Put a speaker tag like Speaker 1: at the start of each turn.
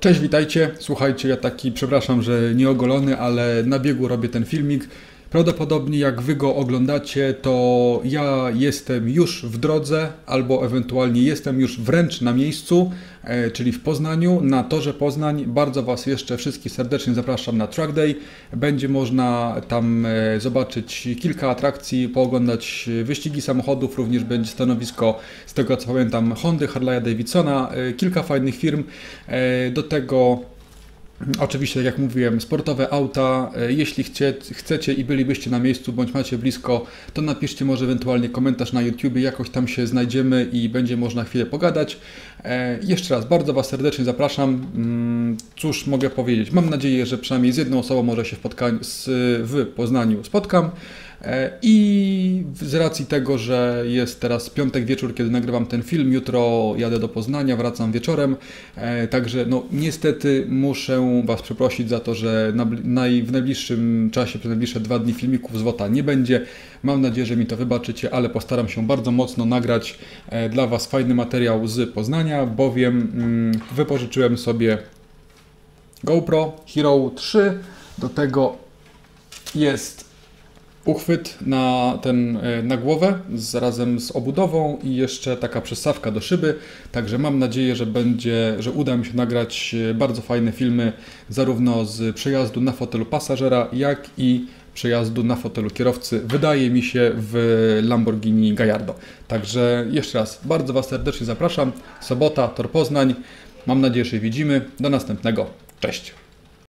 Speaker 1: Cześć, witajcie. Słuchajcie, ja taki, przepraszam, że nieogolony, ale na biegu robię ten filmik. Prawdopodobnie jak wy go oglądacie, to ja jestem już w drodze, albo ewentualnie jestem już wręcz na miejscu, e, czyli w Poznaniu, na torze Poznań. Bardzo Was jeszcze wszystkich serdecznie zapraszam na Track Day. Będzie można tam e, zobaczyć kilka atrakcji, pooglądać wyścigi samochodów, również będzie stanowisko, z tego co pamiętam, Hondy, Harley'a Davidsona, e, kilka fajnych firm. Do tego Oczywiście, tak jak mówiłem, sportowe auta. E, Jeśli chcie, chcecie i bylibyście na miejscu, bądź macie blisko, to napiszcie może ewentualnie komentarz na YouTube, jakoś tam się znajdziemy i będzie można chwilę pogadać. E, jeszcze raz, bardzo Was serdecznie zapraszam. Mm, Cóż mogę powiedzieć? Mam nadzieję, że przynajmniej z jedną osobą może się w, w Poznaniu spotkam. E, I z racji tego, że jest teraz piątek wieczór, kiedy nagrywam ten film, jutro jadę do Poznania, wracam wieczorem, e, także no niestety muszę Was przeprosić za to, że w najbliższym czasie, przez najbliższe dwa dni filmików z WOTA nie będzie. Mam nadzieję, że mi to wybaczycie, ale postaram się bardzo mocno nagrać e, dla Was fajny materiał z Poznania, bowiem mm, wypożyczyłem sobie GoPro Hero 3, do tego jest uchwyt na, ten, e, na głowę z, razem z obudową i jeszcze taka przystawka do szyby. Także mam nadzieję, że będzie, że uda mi się nagrać e, bardzo fajne filmy zarówno z przejazdu na fotelu pasażera, jak i przejazdu na fotelu kierowcy. Wydaje mi się w Lamborghini Gallardo. Także jeszcze raz bardzo Was serdecznie zapraszam. Sobota, Tor Poznań. Mam nadzieję, że się widzimy. Do następnego. Cześć.